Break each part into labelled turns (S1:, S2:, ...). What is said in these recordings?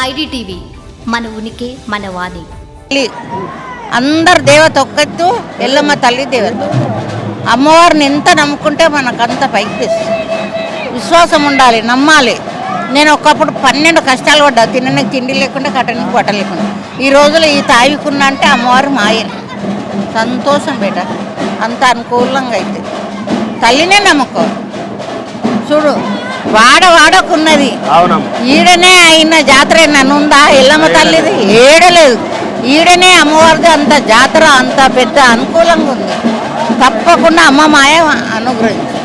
S1: IDTV. మన ఉనికి మన వాణి.
S2: తల్లి అందరు దేవత ఒక్కత్తు ఎల్లమ్మ తల్లి దేవత. అమ్మవారిని ఎంత నమ్ముకుంటే మనకు అంత పైకి తెస్తుంది. విశ్వాసం ఉండాలి నమ్మాలి. నేను ఒకప్పుడు పన్నెండు కష్టాలు పడ్డా తినడానికి తిండి లేకుండా కట్టడానికి బట్ట లేకుండా. ఈ రోజులో ఈ తావికున్నా అంటే అమ్మవారు మాయని సంతోషం బేట. అంత అనుకూలంగా అయితే. తల్లినే నమ్మకం. చూడు వాడ వాడకున్నది. ఈడనే అయిన జాతర ఏమన్నా ఉందా? ఎల్లమ్మ తల్లిది? ఏడలేదు. ఈడనే అమ్మవారిది అంత జాతర అంత పెద్ద అనుకూలంగా ఉంది. తప్పకుండా అమ్మ మాయ అనుగ్రహించు.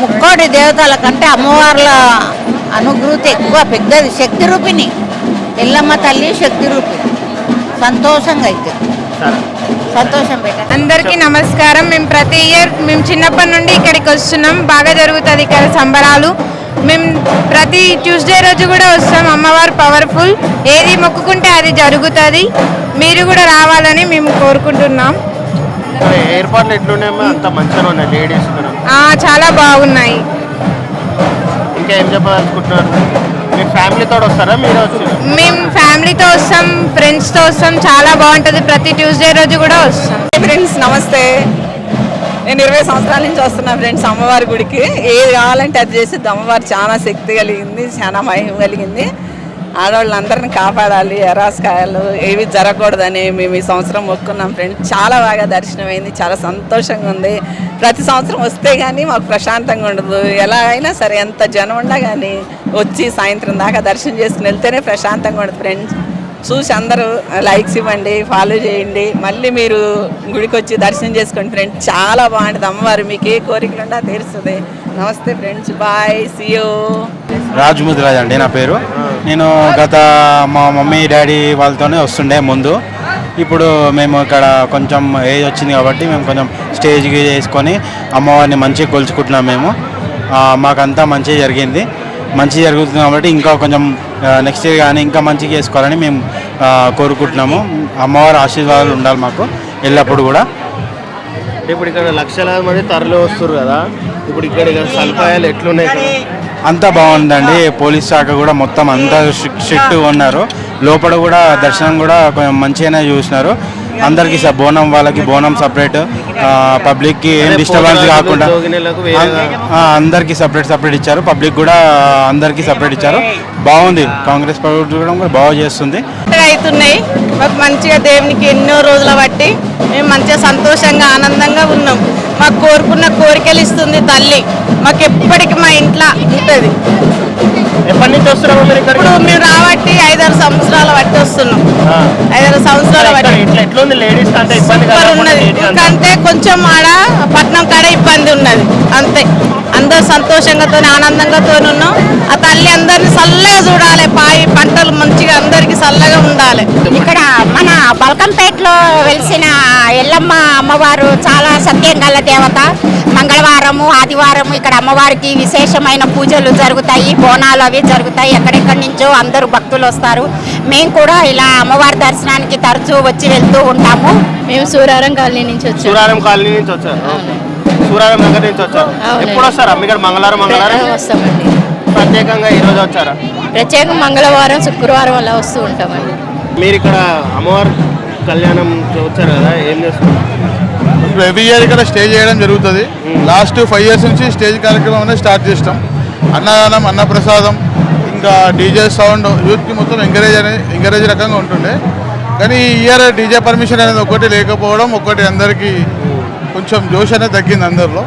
S2: ముక్కోటి దేవతల కంటే అమ్మవార్ల అనుగ్రహతి ఎక్కువ పెద్దది శక్తి రూపిణి ఎల్లమ్మ తల్లి శక్తి రూపిణి సంతోషంగా అయితే. సంతోషం
S3: అందరికీ నమస్కారం. మేము ప్రతి ఇయర్ మేము చిన్నప్పటి నుండి ఇక్కడికి వస్తున్నాం. బాగా జరుగుతుంది ఇక్కడ సంబరాలు. మేము ప్రతి ట్యూస్డే రోజు కూడా వస్తాం. అమ్మవారు పవర్ఫుల్. ఏది మొక్కుకుంటే అది జరుగుతుంది. మీరు కూడా రావాలని మేము కోరుకుంటున్నాం.
S4: ఏర్పాట్లు ఎట్లున్నాయమ్మా? అంత మంచిగా ఉన్నాయి. లేడీస్ కూడా.
S3: ఆ, చాలా బాగున్నాయి.
S4: ఇంకా ఏం చెప్పదలుచుకుంటున్నారు? మీరు ఫ్యామిలీతో వస్తారా? మీరు
S3: మేము ఫ్యామిలీతో వస్తాం ఫ్రెండ్స్తో వస్తాం చాలా బాగుంటుంది. ప్రతి ట్యూస్డే రోజు కూడా వస్తాం.
S5: ఫ్రెండ్స్ నమస్తే. నేను ఇరవై సంవత్సరాల నుంచి వస్తున్నా ఫ్రెండ్స్ అమ్మవారి గుడికి. ఏది కావాలంటే అది చేసేది అమ్మవారు చాలా శక్తి కలిగింది చాలా మహిమ కలిగింది. ఆడవాళ్ళందరిని కాపాడాలి ఎరాసకాయలు ఏవి జరగకూడదని మేము ఈ సంవత్సరం మొక్కున్నాం ఫ్రెండ్స్. చాలా బాగా దర్శనం అయింది చాలా సంతోషంగా ఉంది. ప్రతి సంవత్సరం వస్తే కానీ మాకు ప్రశాంతంగా ఉండదు. ఎలా అయినా సరే ఎంత జనం ఉన్నా కానీ వచ్చి సాయంత్రం దాకా దర్శనం చేసుకుని వెళ్తేనే ప్రశాంతంగా ఉండదు ఫ్రెండ్స్. చూసి అందరూ లైక్స్ ఇవ్వండి ఫాలో చేయండి. మళ్ళీ మీరు గుడికి వచ్చి దర్శనం చేసుకోండి ఫ్రెండ్స్. చాలా బాగుంటుంది. అమ్మవారు మీకు ఏ కోరికలు ఉండా తీరుస్తుంది. నమస్తే ఫ్రెండ్స్. బాయ్. సియో
S6: రాజ్ ముదిరాజ్ అండి నా పేరు. నేను గత మా మమ్మీ డాడీ వాళ్ళతోనే వస్తుండే ముందు. ఇప్పుడు మేము ఇక్కడ కొంచెం ఏజ్ వచ్చింది కాబట్టి మేము కొంచెం స్టేజ్కి వేసుకొని అమ్మవారిని మంచిగా కొలుచుకుంటున్నాం మేము. మాకంతా మంచిగా జరిగింది. మంచి జరుగుతుంది కాబట్టి ఇంకా కొంచెం నెక్స్ట్ ఇయర్ కానీ ఇంకా మంచిగా చేసుకోవాలని మేము కోరుకుంటున్నాము. అమ్మవారి ఆశీర్వాదాలు ఉండాలి మాకు ఎల్లప్పుడు కూడా.
S4: ఇప్పుడు ఇక్కడ లక్షలాది మంది తరలి వస్తారు కదా. ఇప్పుడు ఇక్కడ సదుపాయాలు ఎట్లున్నాయి
S6: అంతా బాగుందండి. పోలీస్ శాఖ కూడా మొత్తం అంతా స్ట్రిక్ట్ ఉన్నారు. లోపల కూడా దర్శనం కూడా కొంచెం మంచిగానే చూసినారు. అందరికి స- బోనం వాళ్ళకి బోనం సపరేట్. పబ్లిక్కి ఏం డిస్టర్బెన్స్ కాకుండా అందరికి సపరేట్ సపరేట్ ఇచ్చారు. పబ్లిక్ కూడా అందరికి సపరేట్ ఇచ్చారు. బాగుంది. కాంగ్రెస్ ప్రభుత్వం కూడా బాగా చేస్తుంది.
S7: అవుతున్నాయి. మాకు మంచిగా దేవునికి ఎన్నో రోజుల బట్టి మేము మంచిగా సంతోషంగా ఆనందంగా ఉన్నాం. మాకు కోరుకున్న కోరికలు ఇస్తుంది తల్లి. మాకు ఎప్పటికీ మా ఇంట్లో ఉంటుంది.
S4: ఎప్పటి నుంచి వస్తున్నారమ్మా మీరు
S7: ఇప్పుడు మేము ఐదారు సంవత్సరాల బట్టి వస్తున్నాం. ఐదారు సంవత్సరాల బట్టి. సూపర్ ఉన్నది. ఇంకంతే కొంచెం ఆడ పట్నం కాడ ఇబ్బంది ఉన్నది. అంతే. అందరు సంతోషంగాతో ఆనందంగాతో ఉన్నాం. ఆ తల్లి అందరిని చల్లగా చూడాలి. పాయి పంటలు మంచిగా అందరికి చల్లగా ఉండాలి.
S8: ఇక్కడ మన బల్కంపేటలో వెలిసిన ఎల్లమ్మ అమ్మవారు చాలా సత్యం గల దేవత. మంగళవారము ఆదివారము ఇక్కడ అమ్మవారికి విశేషమైన పూజలు జరుగుతాయి బోనాలు అవి జరుగుతాయి. ఎక్కడెక్కడి నుంచో అందరూ భక్తులు వస్తారు. మేము కూడా ఇలా అమ్మవారి దర్శనానికి తరచూ వచ్చి వెళ్తూ ఉంటాము.
S9: మేము సూరారం కాలనీ నుంచి వచ్చాము.
S4: సూరారం కాలనీ నుంచి వచ్చారు. సూరారం దగ్గర నుంచి వచ్చారు.
S9: అవునండి.
S4: ఎప్పుడు వస్తారు? ఇక్కడ మంగళవారం మంగళవారం?
S9: వస్తామండి.
S4: ప్రత్యేకంగా ఈ రోజు వచ్చారా?
S9: ప్రత్యేక మంగళవారం శుక్రవారం అలా వస్తూ ఉంటామండి.
S4: మీరు ఇక్కడ అమ్మవారి కళ్యాణం వచ్చారు కదా ఏం చేస్తున్నారు
S10: ఇప్పుడు ఎవ్రీ ఇయర్ ఇక్కడ స్టే చేయడం జరుగుతుంది. లాస్ట్ ఫైవ్ ఇయర్స్ నుంచి స్టేజ్ కార్యక్రమం అనేది స్టార్ట్ చేస్తాం. అన్నదానం అన్నప్రసాదం ఇంకా డీజే సౌండ్ యూత్కి మొత్తం ఎంకరేజ్ అనేది ఎంకరేజ్ రకంగా ఉంటుండే. కానీ ఈ ఇయర్ డీజే పర్మిషన్ అనేది ఒకటి లేకపోవడం ఒకటి అందరికీ కొంచెం జోష్ అనేది తగ్గింది అందరిలో.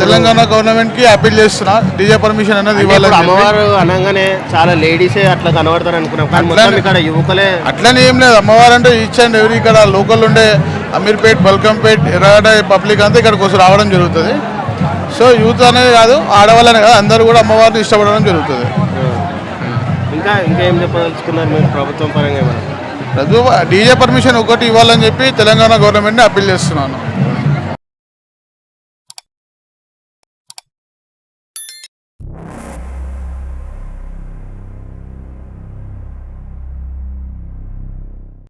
S10: తెలంగాణ గవర్నమెంట్కి అప్పీల్ చేస్తున్నా. డీజే పర్మిషన్ అనేది చెప్పి.
S4: అమ్మవారు అనగానే చాలా లేడీసే అట్లా కనబడతారు అనుకున్నాం. ఇక్కడ యువకులే
S10: అట్లనే ఏం లేదు. అమ్మవారు అంటే ఈచ్ అండ్ ఎవరి ఇక్కడ లోకల్ ఉండే అమీర్పేట్ బల్కంపేట్ ఎర్రగడ్డ పబ్లిక్ అంతా ఇక్కడికి వచ్చి రావడం జరుగుతుంది. సో యూత్ అనేది కాదు ఆడవాళ్ళనే కాదు అందరూ కూడా అమ్మవారిని ఇష్టపడడం జరుగుతుంది.
S4: ఇంకా ఇంకా చెప్పదలుచుకున్నారు మీరు ప్రభుత్వం పరంగా
S10: డీజే పర్మిషన్ ఒకటి ఇవ్వాలని చెప్పి తెలంగాణ గవర్నమెంట్ని అప్పీల్ చేస్తున్నాను.